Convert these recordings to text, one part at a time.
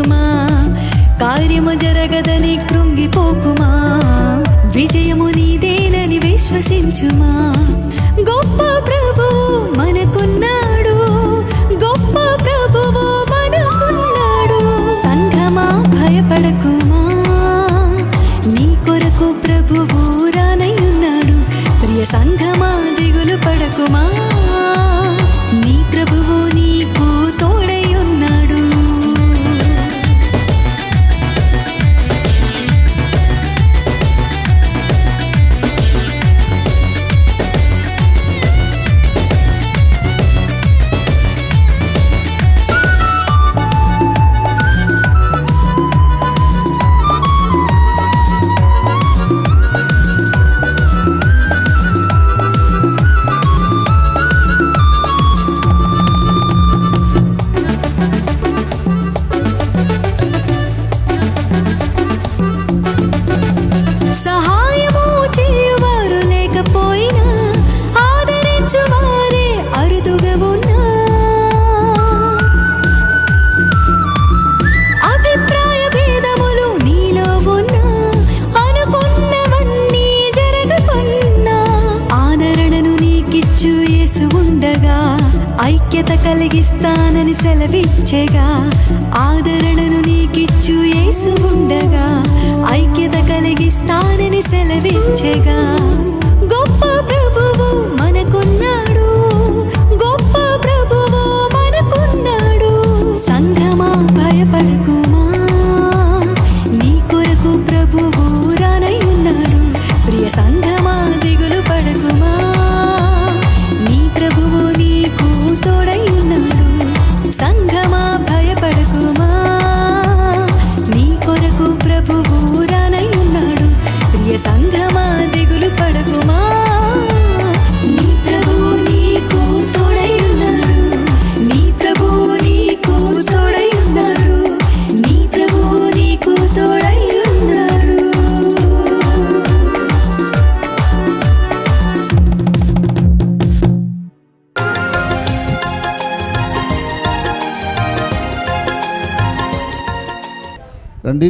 విశ్వసించుమా కార్యము జరగదని కృంగిపోకుమా? విజయము నీదేనని విశ్వసించుమా? గొప్ప ప్రభు మనకున్నాడు. గొప్ప ప్రభువు మనకున్నాడు. సంఘమా భయపడకుమా? నీ కొరకు ప్రభువు రానయ్యున్నాడు ఉన్నాడు. ప్రియ సంఘమా దిగులు పడకుమా?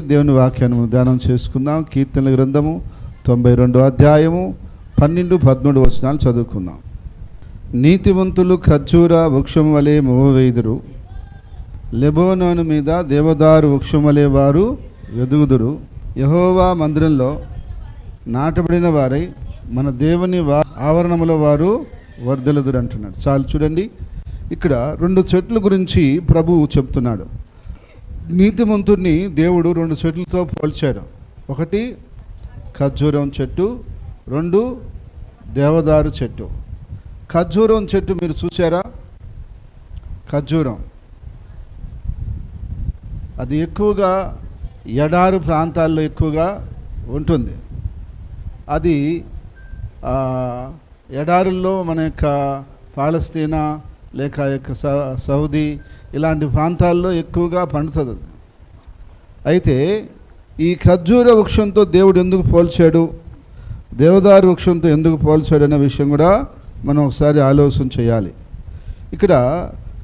దేవుని వాక్యాన్ని ధ్యానం చేసుకుందాం. కీర్తనల గ్రంథము తొంభై రెండో అధ్యాయము పన్నెండు పదమూడు వచనాలు చదువుకుందాం. నీతివంతులు ఖర్జూర వృక్షం వలె మోవేదురు లెబోనోను మీద దేవదారు వృక్షం వలె వారు ఎదుగుదురు యహోవా మందిరంలో నాటబడిన వారై మన దేవుని వా ఆవరణములో వారు వర్ధలుదురు అంటున్నాడు చాలు చూడండి. ఇక్కడ రెండు చెట్ల గురించి ప్రభువు చెప్తున్నాడు. నీతిమంతుడిని దేవుడు రెండు చెట్లతో పోల్చాడు. ఒకటి ఖర్జూరం చెట్టు రెండు దేవదారు చెట్టు. ఖర్జూరం చెట్టు మీరు చూసారా ఖర్జూరం. అది ఎక్కువగా ఎడారు ప్రాంతాల్లో ఎక్కువగా ఉంటుంది. అది ఎడారుల్లో మన యొక్క పాలస్తీనా లేక యొక్క స- సౌదీ ఇలాంటి ప్రాంతాల్లో ఎక్కువగా పండుతుంది. అయితే ఈ ఖర్జూర వృక్షంతో దేవుడు ఎందుకు పోల్చాడు? దేవదారు వృక్షంతో ఎందుకు పోల్చాడు అనే విషయం కూడా మనం ఒకసారి ఆలోచన చేయాలి. ఇక్కడ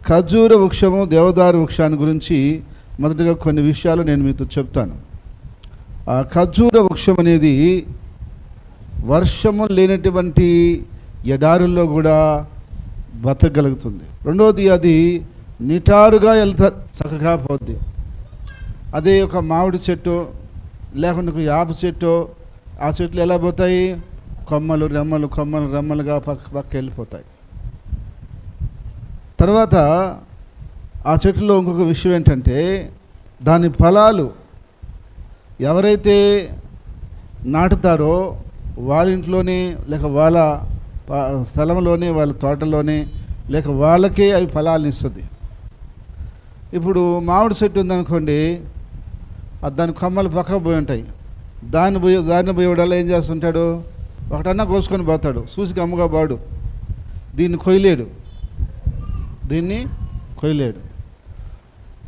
ఖర్జూర వృక్షము దేవదారు వృక్షాన్ని గురించి మొదటగా కొన్ని విషయాలు నేను మీతో చెప్తాను. ఆ ఖర్జూర వృక్షం అనేది వర్షము లేనటువంటి ఎడారుల్లో కూడా బతకగలుగుతుంది. రెండవది అది నిటారుగా వెళ్తా చక్కగా పోద్ది. అదే ఒక మామిడి చెట్టు లేకుండా ఒక యాప చెట్టు ఆ చెట్లు ఎలా పోతాయి? కొమ్మలు రెమ్మలు కొమ్మలు రెమ్మలుగా పక్క పక్క వెళ్ళిపోతాయి. తర్వాత ఆ చెట్టులో ఇంకొక విషయం ఏంటంటే దాని ఫలాలు ఎవరైతే నాటుతారో వాళ్ళ ఇంట్లోనే లేక వాళ్ళ స్థలంలోనే వాళ్ళ తోటలోనే లేక వాళ్ళకే అవి ఫలాలను ఇస్తుంది. ఇప్పుడు మామిడి చెట్టు ఉందనుకోండి దాని కొమ్మలు పక్కకు పోయి ఉంటాయి. దాన్ని పోయి దాన్ని పోయేవాడల్లా ఏం చేస్తుంటాడు? ఒకటన్నా కోసుకొని పోతాడు. చూసి అమ్మగా బాడు దీన్ని కొయ్యలేడు. దీన్ని కొయ్యలేడు.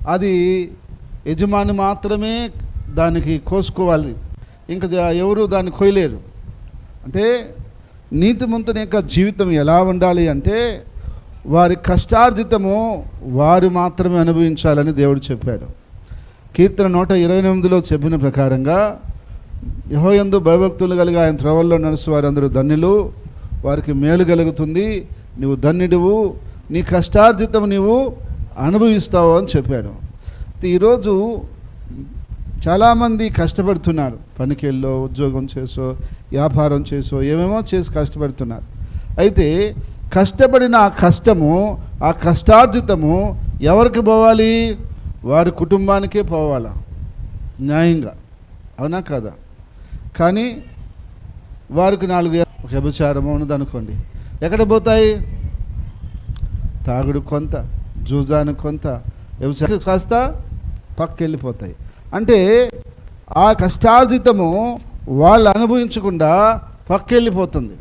అది యజమాని మాత్రమే దానికి కోసుకోవాలి. ఇంకా ఎవరు దాన్ని కొయ్యలేరు. అంటే నీతిమంతుని యొక్క జీవితం ఎలా ఉండాలి అంటే వారి కష్టార్జితము వారు మాత్రమే అనుభవించాలని దేవుడు చెప్పాడు. కీర్తన నూట ఇరవై ఎనిమిదిలో చెప్పిన ప్రకారంగా యహోయందు భయభక్తులు కలిగి ఆయన త్రవల్లో నడుసు వారందరూ ధన్యులు వారికి మేలు కలుగుతుంది నువ్వు ధన్యుడువు నీ కష్టార్జితం నీవు అనుభవిస్తావు అని చెప్పాడు. ఈరోజు చాలామంది కష్టపడుతున్నారు. పనికెళ్ళో ఉద్యోగం చేసో వ్యాపారం చేసో ఏమేమో చేసి కష్టపడుతున్నారు. అయితే కష్టపడిన ఆ కష్టము ఆ కష్టార్జితము ఎవరికి పోవాలి? వారి కుటుంబానికే పోవాలా? న్యాయంగా. అవునా కాదా? కానీ వారికి నాలుగు ఒక వ్యభిచారము ఉన్నదనుకోండి ఎక్కడ పోతాయి? తాగుడు కొంత జూజాను కొంత వ్యభిచారం కాస్త పక్కెళ్ళిపోతాయి. అంటే ఆ కష్టార్జితము వాళ్ళు అనుభవించకుండా పక్కెళ్ళిపోతుంది.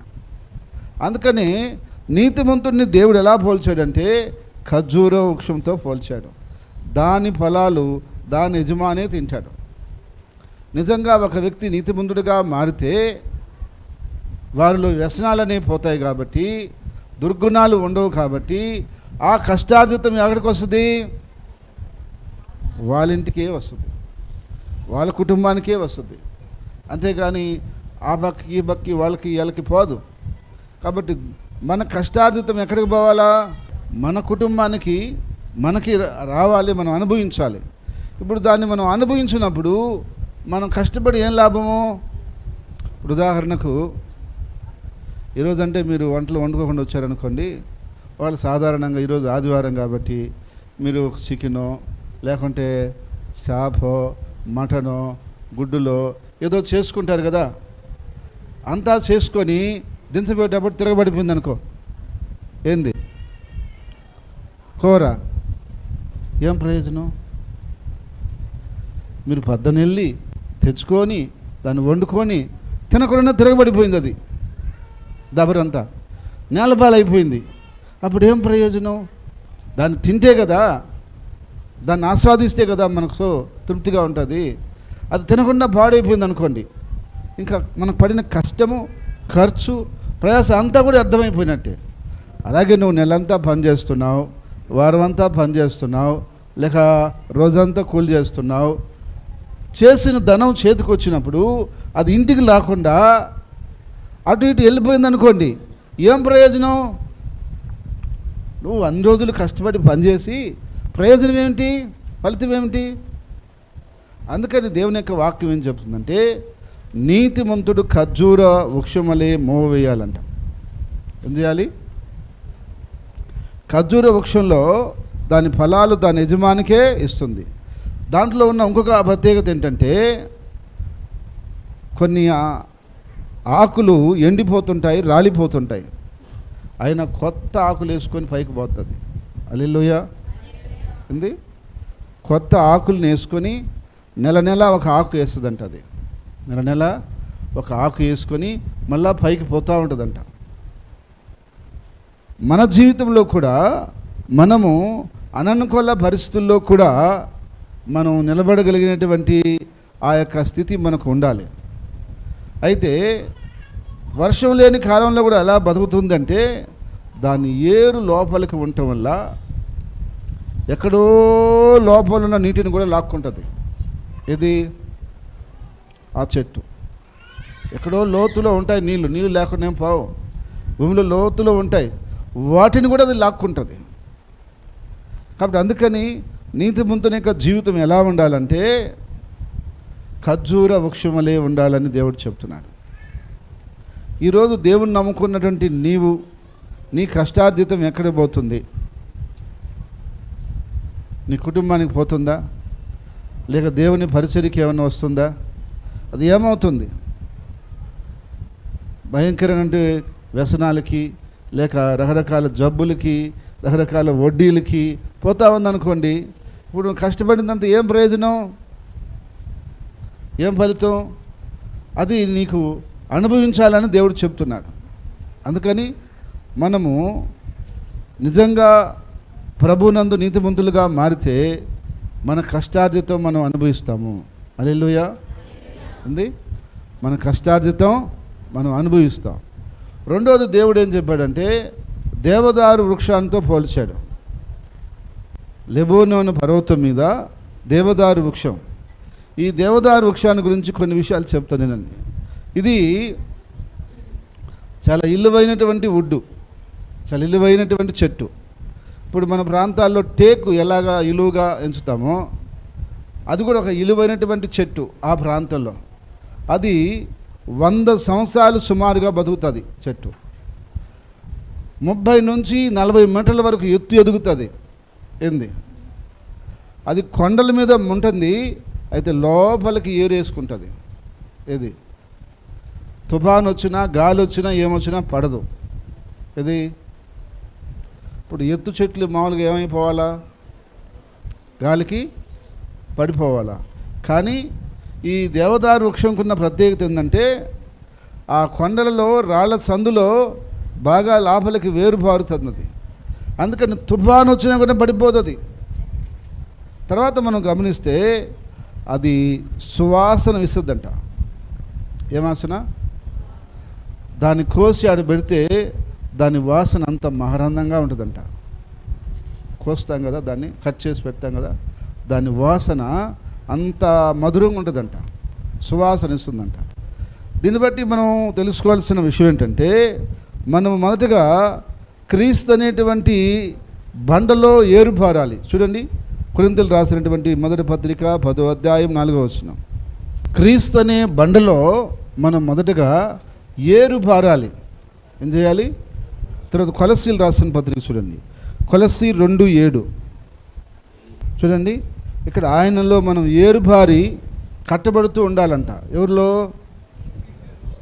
అందుకని నీతిమంతుడిని దేవుడు ఎలా పోల్చాడంటే ఖర్జూర వృక్షంతో పోల్చాడు. దాని ఫలాలు దాని యజమానే తింటాడు. నిజంగా ఒక వ్యక్తి నీతిమంతుడిగా మారితే వారిలో వ్యసనాలనే పోతాయి కాబట్టి దుర్గుణాలు ఉండవు కాబట్టి ఆ కష్టార్జితం ఎక్కడికి వస్తుంది? వాళ్ళ ఇంటికే వస్తుంది. వాళ్ళ కుటుంబానికే వస్తుంది. అంతేగాని ఆ బక్కి ఈ బక్కి వాళ్ళకి వీళ్ళకి పోదు. కాబట్టి మన కష్టార్జితం ఎక్కడికి పోవాలా? మన కుటుంబానికి మనకి రా- రావాలి మనం అనుభవించాలి. ఇప్పుడు దాన్ని మనం అనుభవించినప్పుడు మనం కష్టపడి ఏం లాభము? ఇప్పుడు ఉదాహరణకు ఈరోజు అంటే మీరు వంటలు వండుకోకుండా వచ్చారనుకోండి వాళ్ళు సాధారణంగా ఈరోజు ఆదివారం కాబట్టి మీరు చికెనో లేకుంటే చేపో మటనో గుడ్డులో ఏదో చేసుకుంటారు కదా. అంతా చేసుకొని దించబెట్టేటప్పుడు తిరగబడిపోయింది అనుకో ఏంది? కూర. ఏం ప్రయోజనం? మీరు పొద్దున వెళ్ళి తెచ్చుకొని దాన్ని వండుకొని తినకుండా తిరగబడిపోయింది అది. దబరంతా. నేలపాలైపోయింది. అప్పుడు ఏం ప్రయోజనం? దాన్ని తింటే కదా దాన్ని ఆస్వాదిస్తే కదా మనకు సో తృప్తిగా ఉంటుంది. అది తినకుండా పాడైపోయింది అనుకోండి. ఇంకా మనకు పడిన కష్టము ఖర్చు ప్రయాస అంతా కూడా అర్థమైపోయినట్టే. అలాగే నువ్వు నెలంతా పని చేస్తున్నావు వారం అంతా పని చేస్తున్నావు లేక రోజంతా కూలి చేస్తున్నావు. చేసిన ధనం చేతికి వచ్చినప్పుడు అది ఇంటికి లేకుండా అటు ఇటు వెళ్ళిపోయింది అనుకోండి. ఏం ప్రయోజనం? నువ్వు అన్ని రోజులు కష్టపడి పనిచేసి ప్రయోజనం ఏమిటి? ఫలితం ఏమిటి? అందుకని దేవుని యొక్క వాక్యం ఏం చెప్తుందంటే నీతిమంతుడు ఖర్జూర వృక్షమలే మోవేయాలంట ఏం చేయాలి? ఖర్జూర వృక్షంలో దాని ఫలాలు దాని యజమానికే ఇస్తుంది. దాంట్లో ఉన్న ఇంకొక ప్రత్యేకత ఏంటంటే కొన్ని ఆకులు ఎండిపోతుంటాయి రాలిపోతుంటాయి. అయినా కొత్త ఆకులు వేసుకొని పైకి పోతుంది. అల్లెలుయ. ఏంది? కొత్త ఆకులను వేసుకొని నెల నెల ఒక ఆకు వేస్తుందంట అది. నెల నెల ఒక ఆకు వేసుకొని మళ్ళా పైకి పోతూ ఉంటుందంట. మన జీవితంలో కూడా మనము అననుకూల పరిస్థితుల్లో కూడా మనం నిలబడగలిగినటువంటి ఆ యొక్క స్థితి మనకు ఉండాలి. అయితే వర్షం లేని కాలంలో కూడా ఎలా బతుకుతుందంటే దాని ఏరు లోపలికి ఉండటం వల్ల ఎక్కడో లోపల ఉన్న నీటిని కూడా లాక్కుంటుంది. ఇది ఆ చెట్టు. ఎక్కడో లోతులో ఉంటాయి నీళ్ళు నీళ్ళు లేకుండా ఏం పావు. భూమిలో లోతులో ఉంటాయి. వాటిని కూడా అది లాక్కుంటుంది. కాబట్టి అందుకని నీతిమంతుని యొక్క జీవితం ఎలా ఉండాలంటే ఖర్జూర వృక్షములే ఉండాలని దేవుడు చెప్తున్నాడు. ఈరోజు దేవుని నమ్ముకున్నటువంటి నీవు నీ కష్టార్జితం ఎక్కడ పోతుంది? నీ కుటుంబానికి పోతుందా? లేక దేవుని పరిచర్యకి ఏమైనా వస్తుందా? అది ఏమవుతుంది? భయంకరమైన వ్యసనాలకి లేక రకరకాల జబ్బులకి రకరకాల వడ్డీలకి పోతా ఉందనుకోండి ఇప్పుడు కష్టపడినంత ఏం ప్రయోజనం? ఏం ఫలితం? అది నీకు అనుభవించాలని దేవుడు చెప్తున్నాడు. అందుకని మనము నిజంగా ప్రభునందు నీతిమంతులుగా మారితే మన కష్టార్జితం మనం అనుభవిస్తాము. అలెలుయ ఉంది? మన కష్టార్జితం మనం అనుభవిస్తాం. రెండోది దేవుడు ఏం చెప్పాడంటే దేవదారు వృక్షాంతో పోల్చాడు. లెబోనోను పర్వతం మీద దేవదారు వృక్షం. ఈ దేవదారు వృక్షాన్ని గురించి కొన్ని విషయాలు చెప్తాను నేనండి ఇది చాలా ఇల్లువైనటువంటి వుడ్డు. చాలా ఇల్లువైనటువంటి చెట్టు. ఇప్పుడు మన ప్రాంతాల్లో టేకు ఎలాగా ఇలువుగా ఎంచుతామో అది కూడా ఒక ఇలువైనటువంటి చెట్టు ఆ ప్రాంతంలో. అది వంద సంవత్సరాలు సుమారుగా బతుకుతుంది చెట్టు. ముప్పై నుంచి నలభై మీటర్ల వరకు ఎత్తు ఎదుగుతుంది ఏంది? అది కొండల మీద ఉంటుంది అయితే లోపలికి ఏరేసుకుంటుంది. ఇది తుఫాన్ వచ్చినా గాలి వచ్చినా ఏమొచ్చినా పడదు. ఇది ఇప్పుడు ఎత్తు చెట్లు మామూలుగా ఏమైపోవాలా? గాలికి పడిపోవాలా? కానీ ఈ దేవదారు వృక్షంకున్న ప్రత్యేకత ఏంటంటే ఆ కొండలలో రాళ్ళ సందులో బాగా లోపలికి వేరు పారుతున్నది అందుకని తుఫాను వచ్చినా కూడా పడిపోతుంది. తర్వాత మనం గమనిస్తే అది సువాసన విస్తుందంట ఏమాసన దాన్ని కోసి ఆడ పెడితే దాని వాసన అంత మహరందంగా ఉంటుందంట. కోస్తాం కదా దాన్ని కట్ చేసి పెడతాం కదా దాని వాసన అంత మధురంగా ఉంటుందంట. సువాసన ఇస్తుందంట. దీన్ని బట్టి మనం తెలుసుకోవాల్సిన విషయం ఏంటంటే మనం మొదటగా క్రీస్తు అనేటువంటి బండలో ఏరుపారాలి చూడండి కురింతలు రాసినటువంటి మొదటి పత్రిక పదో అధ్యాయం నాలుగో వచ్చిన క్రీస్తు అనే బండలో మనం మొదటగా ఏరుపారాలి ఏం చేయాలి? తర్వాత కొలసీలు రాసిన పత్రిక చూడండి. కొలసీ రెండు ఏడు. చూడండి ఇక్కడ ఆయనలో మనం ఏరుబారి కట్టబడుతూ ఉండాలంట. ఎవరిలో?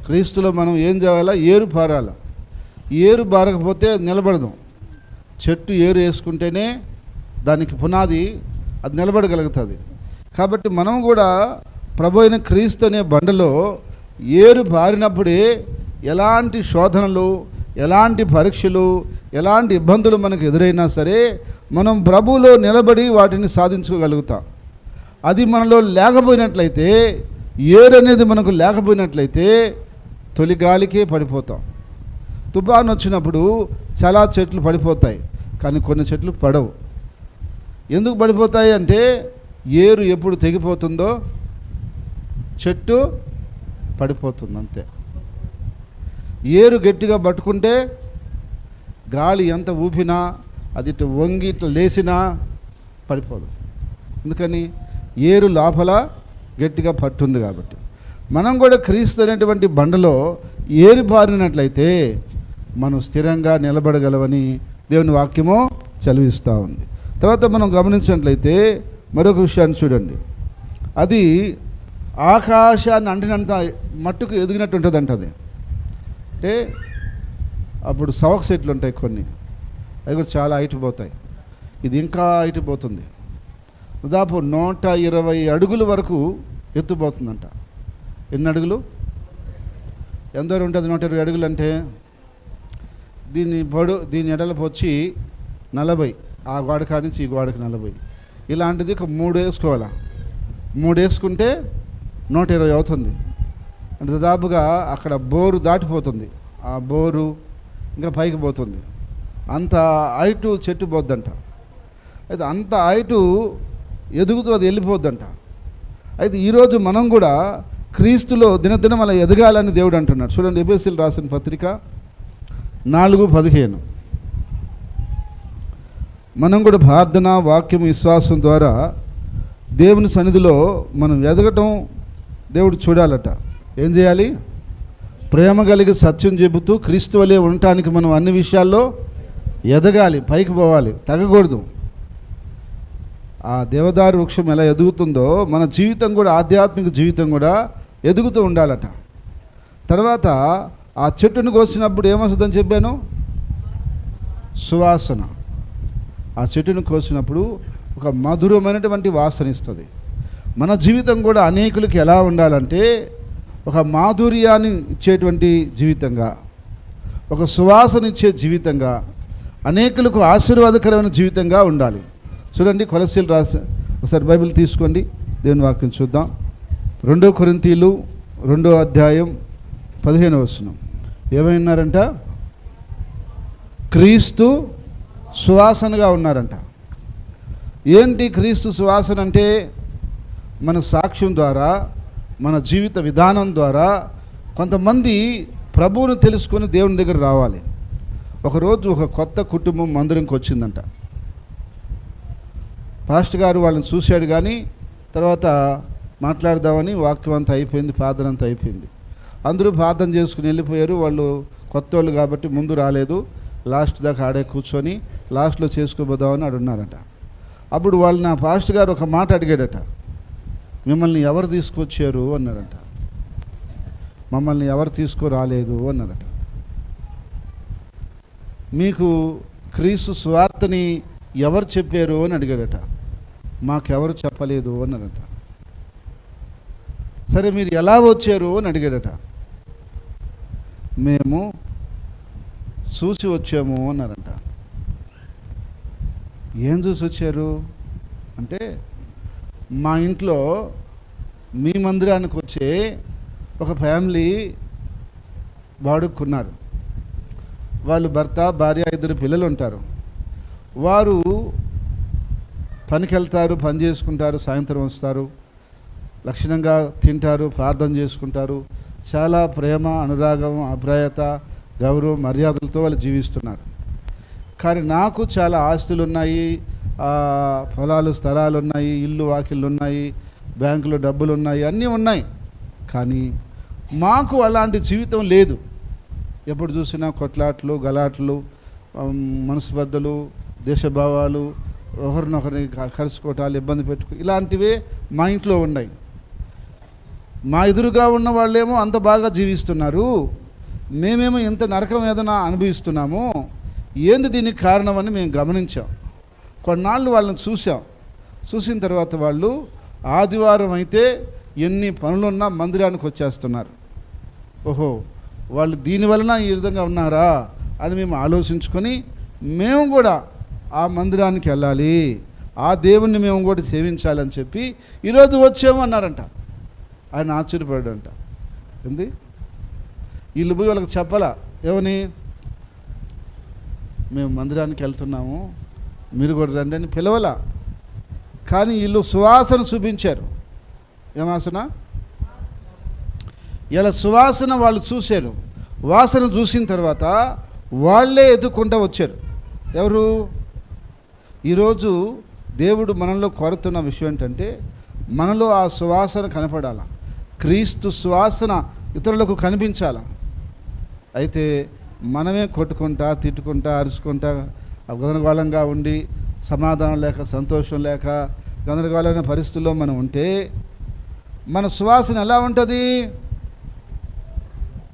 క్రీస్తులో మనం ఏం చేయాలా? ఏరు పారాల ఏరు బారకపోతే నిలబడదాం. చెట్టు ఏరు వేసుకుంటేనే దానికి పునాది అది నిలబడగలుగుతుంది. కాబట్టి మనం కూడా ప్రభు అయిన క్రీస్తు అనే బండలో ఏరు బారినప్పుడే ఎలాంటి శోధనలు ఎలాంటి పరీక్షలు ఎలాంటి ఇబ్బందులు మనకు ఎదురైనా సరే మనం ప్రభువులో నిలబడి వాటిని సాధించుకోగలుగుతాం. అది మనలో లేకపోయినట్లయితే ఏరు అనేది మనకు లేకపోయినట్లయితే తొలి గాలికే పడిపోతాం. తుఫాన్ వచ్చినప్పుడు చాలా చెట్లు పడిపోతాయి కానీ కొన్ని చెట్లు పడవు. ఎందుకు పడిపోతాయి అంటే ఏరు ఎప్పుడు తెగిపోతుందో చెట్టు పడిపోతుంది అంతే ఏరు గట్టిగా పట్టుకుంటే గాలి ఎంత ఊపినా అది ఇట్లా వంగి ఇట్లా లేచినా పడిపోదు. ఎందుకని? ఏరు లోపల గట్టిగా పట్టుంది కాబట్టి. మనం కూడా క్రీస్తు అనేటువంటి బండలో ఏరు పారినట్లయితే మనం స్థిరంగా నిలబడగలవని దేవుని వాక్యము చదివిస్తూ ఉంది. తర్వాత మనం గమనించినట్లయితే మరొక విషయాన్ని చూడండి. అది ఆకాశాన్ని అంటినంత మట్టుకు ఎదిగినట్టు ఉంటుంది అది అంటే అప్పుడు సవక సెట్లు ఉంటాయి కొన్ని. అవి కూడా చాలా హైట్ పోతాయి. ఇది ఇంకా హైట్ పోతుంది. దాదాపు నూట ఇరవై అడుగుల వరకు ఎత్తుపోతుందంట ఎన్ని అడుగులు? ఎంత దూరం ఉంటుంది నూట ఇరవై అడుగులు అంటే? దీని పొడు దీని ఎడలపు వచ్చి నలభై. ఆ గోడ కాడి నుంచి ఈ గోడకి నలభై. ఇలాంటిది ఒక మూడు వేసుకోవాలా? మూడు వేసుకుంటే నూట ఇరవై అవుతుంది. దాదాపుగా అక్కడ బోరు దాటిపోతుంది. ఆ బోరు ఇంకా పైకి పోతుంది. అంత హైటు చెట్టు పోద్దంట. అయితే అంత హైటు ఎదుగుతూ అది వెళ్ళిపోద్దంట. అయితే ఈరోజు మనం కూడా క్రీస్తులో దినదినం అలా ఎదగాలని దేవుడు అంటున్నాడు. చూడండి ఎబిఎస్సీలు రాసిన పత్రిక నాలుగు పదిహేను. మనం కూడా ప్రార్థన వాక్యం విశ్వాసం ద్వారా దేవుని సన్నిధిలో మనం ఎదగటం దేవుడు చూడాలట. ఏం చేయాలి? ప్రేమ కలిగి సత్యం చెబుతూ క్రీస్తు వలె ఉండటానికి మనం అన్ని విషయాల్లో ఎదగాలి పైకి పోవాలి తగ్గకూడదు. ఆ దేవదారు వృక్షం ఎలా ఎదుగుతుందో మన జీవితం కూడా ఆధ్యాత్మిక జీవితం కూడా ఎదుగుతూ ఉండాలట. తర్వాత ఆ చెట్టును కోసినప్పుడు ఏమొస్తుందని చెప్పాను? సువాసన. ఆ చెట్టును కోసినప్పుడు ఒక మధురమైనటువంటి వాసన ఇస్తుంది. మన జీవితం కూడా అనేకులకి ఎలా ఉండాలంటే ఒక మాధుర్యాన్ని ఇచ్చేటువంటి జీవితంగా ఒక సువాసన ఇచ్చే జీవితంగా అనేకులకు ఆశీర్వాదకరమైన జీవితంగా ఉండాలి. చూడండి కొలసీలు రాసి ఒకసారి బైబిల్ తీసుకోండి దేవుని వాక్యం చూద్దాం. రెండో కొరింతీలు రెండో అధ్యాయం పదిహేను వచనం. ఏమైనారంట? క్రీస్తు సువాసనగా ఉన్నారంట. ఏంటి క్రీస్తు సువాసన అంటే? మన సాక్ష్యం ద్వారా మన జీవిత విధానం ద్వారా కొంతమంది ప్రభువును తెలుసుకొని దేవుని దగ్గర రావాలి. ఒకరోజు ఒక కొత్త కుటుంబం మందిరంకి వచ్చిందంట. పాస్టర్ గారు వాళ్ళని చూశాడు కానీ తర్వాత మాట్లాడదామని వాక్యం అంతా అయిపోయింది ప్రార్థన అంతా అయిపోయింది. అందరూ ప్రార్థన చేసుకుని వెళ్ళిపోయారు. వాళ్ళు కొత్త వాళ్ళు కాబట్టి ముందు రాలేదు. లాస్ట్ దాకా ఆడే కూర్చొని లాస్ట్లో చేసుకోబోదామని అడున్నారట. అప్పుడు వాళ్ళు నా పాస్టర్ గారు ఒక మాట అడిగాడట. మిమ్మల్ని ఎవరు తీసుకొచ్చారు? అన్నాడట మమ్మల్ని ఎవరు తీసుకురాలేదు? అన్నారట. మీకు క్రీస్తు స్వార్థని ఎవరు చెప్పారు? అని అడిగాడట. మాకెవరు చెప్పలేదు? అన్నారట. సరే మీరు ఎలా వచ్చారు? అని అడిగాడట. మేము చూసి వచ్చాము అన్నారంట. ఏం చూసి వచ్చారు? అంటే మా ఇంట్లో మీ మందిరానికి వచ్చే ఒక ఫ్యామిలీ వాడుకున్నారు. వాళ్ళు భర్త భార్య ఇద్దరు పిల్లలు ఉంటారు. వారు పనికి వెళ్తారు పని చేసుకుంటారు సాయంత్రం వస్తారు. లక్షణంగా తింటారు ప్రార్థన చేసుకుంటారు. చాలా ప్రేమ అనురాగం అభ్రాయత గౌరవం మర్యాదలతో వాళ్ళు జీవిస్తున్నారు. కానీ నాకు చాలా ఆస్తులు ఉన్నాయి పొలాలు స్థలాలు ఉన్నాయి ఇల్లు వాకిళ్ళు ఉన్నాయి బ్యాంకులో డబ్బులు ఉన్నాయి అన్నీ ఉన్నాయి. కానీ మాకు అలాంటి జీవితం లేదు. ఎప్పుడు చూసినా కొట్లాట్లు గలాట్లు మనస్పర్ధలు దేశభావాలు ఒకరినొకరిని కలుసుకోవటాలు ఇబ్బంది పెట్టుకో ఇలాంటివే మా ఇంట్లో ఉన్నాయి. మా ఎదురుగా ఉన్న వాళ్ళేమో అంత బాగా జీవిస్తున్నారు. మేమేమో ఇంత నరకం ఏదైనా అనుభవిస్తున్నాము. ఏంది దీనికి కారణమని మేము గమనించాం. కొన్నాళ్ళు వాళ్ళని చూసాం చూసిన తర్వాత వాళ్ళు ఆదివారం అయితే ఎన్ని పనులున్నా మందిరానికి వచ్చేస్తున్నారు. ఓహో వాళ్ళు దీనివలన ఈ విధంగా ఉన్నారా అని మేము ఆలోచించుకొని మేము కూడా ఆ మందిరానికి వెళ్ళాలి. ఆ దేవుణ్ణి మేము కూడా సేవించాలని చెప్పి ఈరోజు వచ్చాము అన్నారంట. ఆయన ఆశ్చర్యపడాడంట ఏంది? వీళ్ళు పోయి వాళ్ళకి చెప్పాలా? ఏమని? మేము మందిరానికి వెళ్తున్నాము. మీరు కూడా రండి అని పిలవలా. కానీ వీళ్ళు సువాసన చూపించారు. ఏమాసన? ఇలా సువాసన వాళ్ళు చూశారు. వాసన చూసిన తర్వాత వాళ్ళే ఎదుక్కుంటూ వచ్చారు. ఎవరు? ఈరోజు దేవుడు మనలో కోరుతున్న విషయం ఏంటంటే మనలో ఆ సువాసన కనపడాల? క్రీస్తు సువాసన ఇతరులకు కనిపించాల? అయితే మనమే కొట్టుకుంటా తిట్టుకుంటా అరుచుకుంటా గందరగోళంగా ఉండి సమాధానం లేక సంతోషం లేక గందరగోళమైన పరిస్థితుల్లో మనం ఉంటే మన సువాసన ఎలా ఉంటుంది?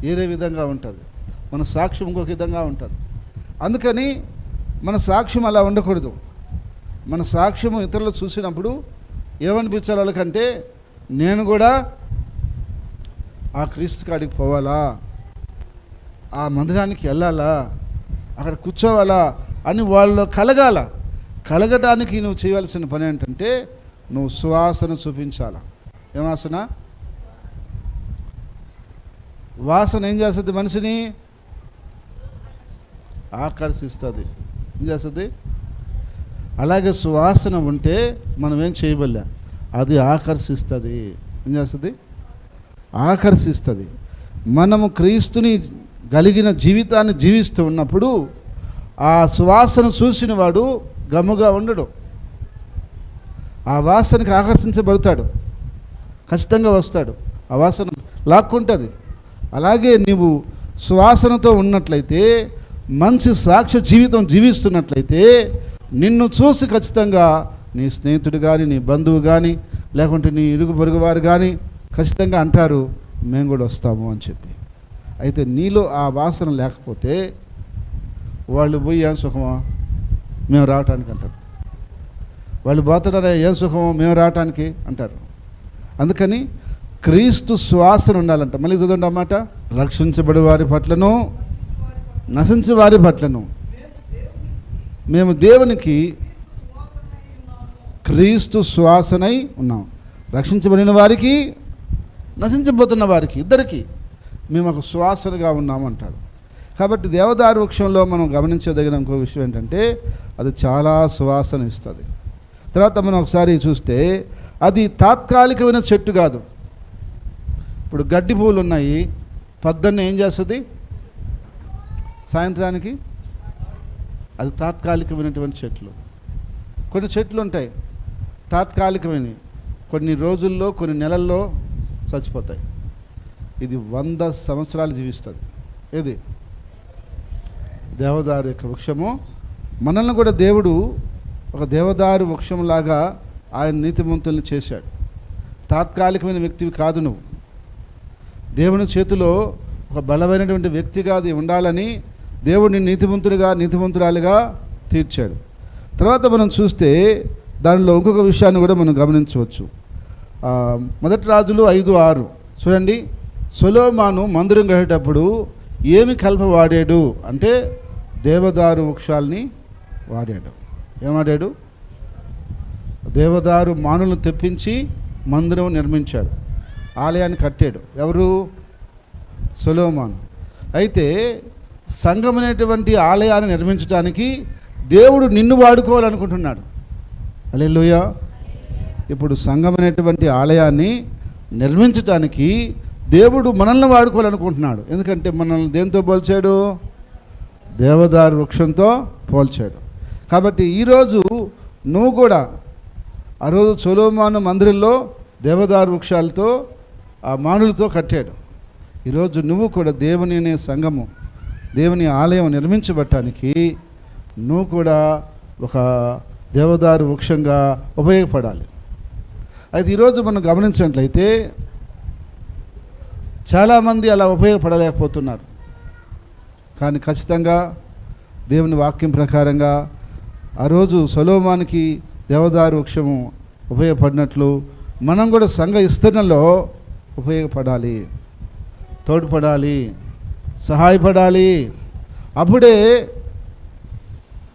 వేరే విధంగా ఉంటుంది? మన సాక్ష్యం ఇంకొక విధంగా ఉంటుంది. అందుకని మన సాక్ష్యం అలా ఉండకూడదు. మన సాక్ష్యం ఇతరులు చూసినప్పుడు ఏమనిపించాలి వాళ్ళకంటే నేను కూడా ఆ క్రీస్తు కాడికి పోవాలా? ఆ మందిరానికి వెళ్ళాలా? అక్కడ కూర్చోవాలా? అని వాళ్ళలో కలగాల. కలగడానికి నువ్వు చేయవలసిన పని ఏంటంటే నువ్వు సువాసన చూపించాల. ఏం వాసన? వాసన ఏం చేస్తుంది మనిషిని? ఆకర్షిస్తుంది. ఏం చేస్తుంది? అలాగే సువాసన ఉంటే మనం ఏం చేయబల్లా? అది ఆకర్షిస్తుంది. ఏం చేస్తుంది? ఆకర్షిస్తుంది. మనము క్రీస్తుని కలిగిన జీవితాన్ని జీవిస్తూ ఉన్నప్పుడు ఆ సువాసన చూసిన వాడు గమ్ముగా ఉండడు. ఆ వాసనకి ఆకర్షించబడతాడు. ఖచ్చితంగా వస్తాడు. ఆ వాసన లాక్కుంటుంది. అలాగే నీవు సువాసనతో ఉన్నట్లయితే మంచి సాక్ష్య జీవితం జీవిస్తున్నట్లయితే నిన్ను చూసి ఖచ్చితంగా నీ స్నేహితుడు కానీ నీ బంధువు కానీ లేకుంటే నీ ఇరుగు పొరుగు వారు కానీ ఖచ్చితంగా అంటారు మేము కూడా వస్తాము అని చెప్పి. అయితే నీలో ఆ వాసన లేకపోతే వాళ్ళు పోయి ఏం సుఖమా మేము రావటానికి అంటారు. వాళ్ళు పోతున్నారా ఏం సుఖమో మేము రావటానికి అంటారు. అందుకని క్రీస్తు శ్వాసన ఉండాలంట. మళ్ళీ చదవండి అన్నమాట రక్షించబడి వారి పట్లను నశించే వారి పట్లను. మేము దేవునికి క్రీస్తు శ్వాసనై ఉన్నాం. రక్షించబడిన వారికి నశించబోతున్న వారికి ఇద్దరికి మేము ఒక శ్వాసనగా ఉన్నామంటాడు. కాబట్టి దేవదారు వృక్షంలో మనం గమనించదగిన ఇంకో విషయం ఏంటంటే అది చాలా సువాసన ఇస్తుంది. తర్వాత మనం ఒకసారి చూస్తే అది తాత్కాలికమైన చెట్టు కాదు. ఇప్పుడు గడ్డి పువ్వులు ఉన్నాయి పొద్దున్న ఏం చేస్తుంది? సాయంత్రానికి? అది తాత్కాలికమైనటువంటి చెట్లు. కొన్ని చెట్లు ఉంటాయి తాత్కాలికమైనవి. కొన్ని రోజుల్లో కొన్ని నెలల్లో చచ్చిపోతాయి. ఇది వంద సంవత్సరాలు జీవిస్తుంది. ఏది? దేవదారు యొక్క వృక్షము. మనల్ని కూడా దేవుడు ఒక దేవదారు వృక్షంలాగా ఆయన నీతిమంతుల్ని చేశాడు. తాత్కాలికమైన వ్యక్తివి కాదు నువ్వు. దేవుని చేతిలో ఒక బలమైనటువంటి వ్యక్తిగా అది ఉండాలని దేవుడిని నీతిమంతుడిగా నీతిమంతురాలిగా తీర్చాడు. తర్వాత మనం చూస్తే దానిలో ఇంకొక విషయాన్ని కూడా మనం గమనించవచ్చు. మొదటి రాజులు ఐదు ఆరు. చూడండి. సొలోమాను మందిరం కట్టేటప్పుడు ఏమి కలప వాడాడు అంటే దేవదారు వృక్షాల్ని వాడాడు. ఏం వాడాడు దేవదారు మానులను తెప్పించి మందిరం నిర్మించాడు. ఆలయాన్ని కట్టాడు. ఎవరు? సొలోమాన్. అయితే సంఘం అనేటువంటి ఆలయాన్ని నిర్మించడానికి దేవుడు నిన్ను వాడుకోవాలనుకుంటున్నాడు. అలెలుయ ఇప్పుడు సంఘం అనేటువంటి ఆలయాన్ని నిర్మించటానికి దేవుడు మనల్ని వాడుకోవాలనుకుంటున్నాడు. ఎందుకంటే మనల్ని దేంతో పోల్చాడు? దేవదారు వృక్షంతో పోల్చాడు కాబట్టి ఈరోజు నువ్వు కూడా ఆ రోజు సొలోమాను మందిరంలో దేవదారు వృక్షాలతో ఆ మానులతో కట్టాడు ఈరోజు నువ్వు కూడా దేవుని అనే సంఘము దేవుని ఆలయం నిర్మించబట్టానికి నువ్వు కూడా ఒక దేవదారు వృక్షంగా ఉపయోగపడాలి. అయితే ఈరోజు మనం గమనించినట్లయితే చాలామంది అలా ఉపయోగపడలేకపోతున్నారు. కానీ ఖచ్చితంగా దేవుని వాక్యం ప్రకారంగా ఆ రోజు సొలోమానికి దేవదారు వృక్షము ఉపయోగపడినట్లు మనం కూడా సంఘ విస్తరణలో ఉపయోగపడాలి తోడ్పడాలి సహాయపడాలి. అప్పుడే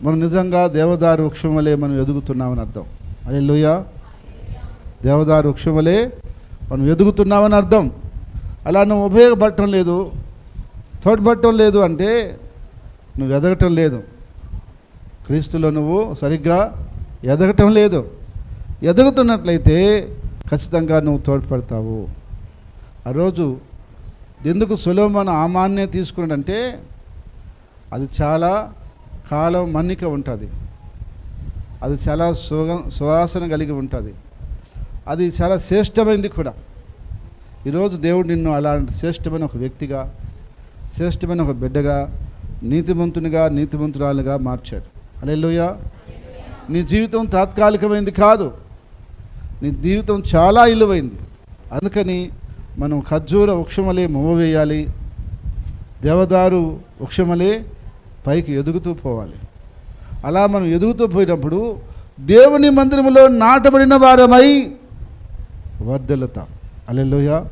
మనం నిజంగా దేవదారు వృక్షం వలె మనం ఎదుగుతున్నామని అర్థం. అదే దేవదారు వృక్షం వలె మనం ఎదుగుతున్నామని అర్థం. అలా నువ్వు ఉపయోగపడటం లేదు. తోడ్పడటం లేదు అంటే నువ్వు ఎదగటం లేదు. క్రీస్తులో నువ్వు సరిగ్గా ఎదగటం లేదు. ఎదుగుతున్నట్లయితే ఖచ్చితంగా నువ్వు తోడ్పడతావు ఆ రోజు ఎందుకు సులోమన ఆమాన్నే తీసుకున్నాడంటే అది చాలా కాలం మన్నిక ఉంటుంది. అది చాలా సుగ సువాసన కలిగి ఉంటుంది. అది చాలా శ్రేష్టమైంది కూడా. ఈరోజు దేవుడు నిన్ను అలాంటి శ్రేష్టమైన ఒక వ్యక్తిగా శ్రేష్టమైన ఒక బిడ్డగా నీతిమంతునిగా నీతిమంతురాలుగా మార్చాడు. అలెలుయ నీ జీవితం తాత్కాలికమైంది కాదు. నీ జీవితం చాలా ఇలువైంది. అందుకని మనం ఖర్జూర వృక్షమలే మొవ వేయాలి. దేవదారు వృక్షమలే పైకి ఎదుగుతూ పోవాలి. అలా మనం ఎదుగుతూ పోయినప్పుడు దేవుని మందిరములో నాటబడిన వారమై వర్ధలుతాం అలెలుయ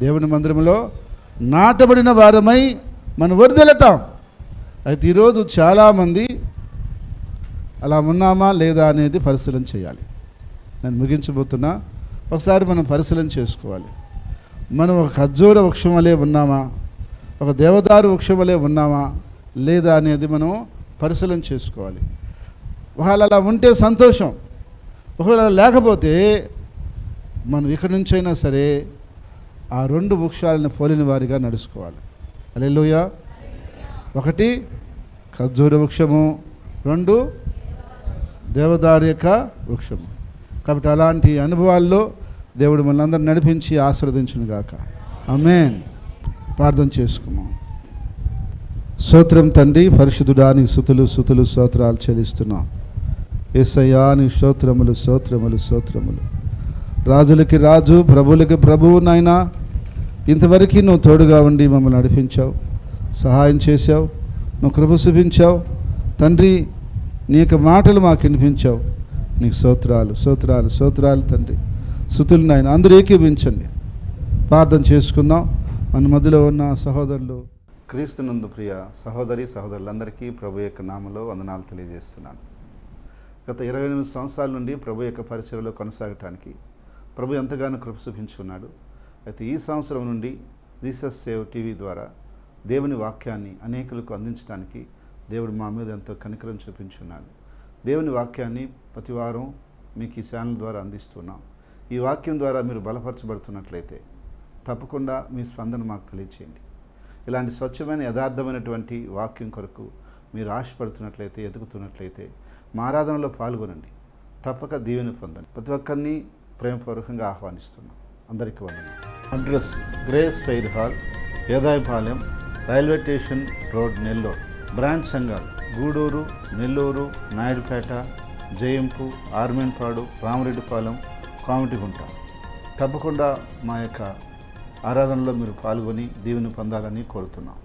దేవుని మందిరములో నాటబడిన వారమై మనం వర్ధలుతాం అయితే ఈరోజు చాలామంది అలా ఉన్నామా లేదా అనేది పరిశీలన చేయాలి. నేను ముగించబోతున్నా. ఒకసారి మనం పరిశీలన చేసుకోవాలి. మనం ఒక ఖర్జూర వృక్షం వలె ఉన్నామా? ఒక దేవదారు వృక్షం వలె ఉన్నామా? లేదా అనేది మనం పరిశీలన చేసుకోవాలి. ఒకవేళ అలా ఉంటే సంతోషం. ఒకవేళ లేకపోతే మనం ఇక్కడి నుంచైనా సరే ఆ రెండు వృక్షాలను పోలిన వారిగా నడుచుకోవాలి. అలెలుయ ఒకటి ఖర్జూర వృక్షము రెండు దేవదారు యొక్క వృక్షము. కాబట్టి అలాంటి అనుభవాల్లో దేవుడు మనందరం నడిపించి ఆశీర్వదించును గాక అమేన్ ప్రార్థన చేసుకున్నాం స్తోత్రం తండ్రి పరిశుద్ధుడానికి సుతులు సుతులు స్తోత్రాలు చెల్లిస్తున్నాం. ఏసయ్యాని స్తోత్రములు స్తోత్రములు స్తోత్రములు. రాజులకి రాజు ప్రభులకి ప్రభువు నాయనా ఇంతవరకు నువ్వు తోడుగా ఉండి మమ్మల్ని నడిపించావు సహాయం చేశావు నువ్వు కృప చూపించావు. తండ్రి నీ యొక్క మాటలు మాకు వినిపించావు. నీకు సూత్రాలు సూత్రాలు సోత్రాలు తండ్రి. శుతులు నాయన అందరూ ఏకీభించండి ప్రార్థన చేసుకుందాం. మన మధ్యలో ఉన్న సహోదరులు క్రీస్తునందు ప్రియ సహోదరి సహోదరులందరికీ ప్రభు యొక్క నామలో వందనాలు తెలియజేస్తున్నాను. గత ఇరవై ఎనిమిది సంవత్సరాల నుండి ప్రభు యొక్క పరిచయలో కొనసాగటానికి ప్రభు ఎంతగానో కృప చూపించుకున్నాడు. అయితే ఈ సంవత్సరం నుండి జీసస్ సేవ్ టీవీ ద్వారా దేవుని వాక్యాన్ని అనేకులకు అందించడానికి దేవుడు మా మీద ఎంతో కనికరం చూపించున్నాడు. దేవుని వాక్యాన్ని ప్రతివారం మీకు ఈ ఛానల్ ద్వారా అందిస్తున్నాం. ఈ వాక్యం ద్వారా మీరు బలపరచబడుతున్నట్లయితే తప్పకుండా మీ స్పందన మాకు తెలియచేయండి. ఇలాంటి స్వచ్ఛమైన యథార్థమైనటువంటి వాక్యం కొరకు మీరు ఆశపడుతున్నట్లయితే ఎదుగుతున్నట్లయితే మా ఆరాధనలో పాల్గొనండి. తప్పక దీవెని పొందండి. ప్రతి ఒక్కరిని ప్రేమపూర్వకంగా ఆహ్వానిస్తున్నాం. అందరికీ వందనాలు. Address Grace Fair hall Edayapalem railway station road Nellore. Branch సంఘాలు గూడూరు నెల్లూరు నాయుడుపేట జయంపు ఆర్మేన్పాడు రామరెడ్డిపాలెం కామిటిగుంట. తప్పకుండా మా యొక్క ఆరాధనలో మీరు పాల్గొని దీవెని పొందాలని కోరుతున్నాం.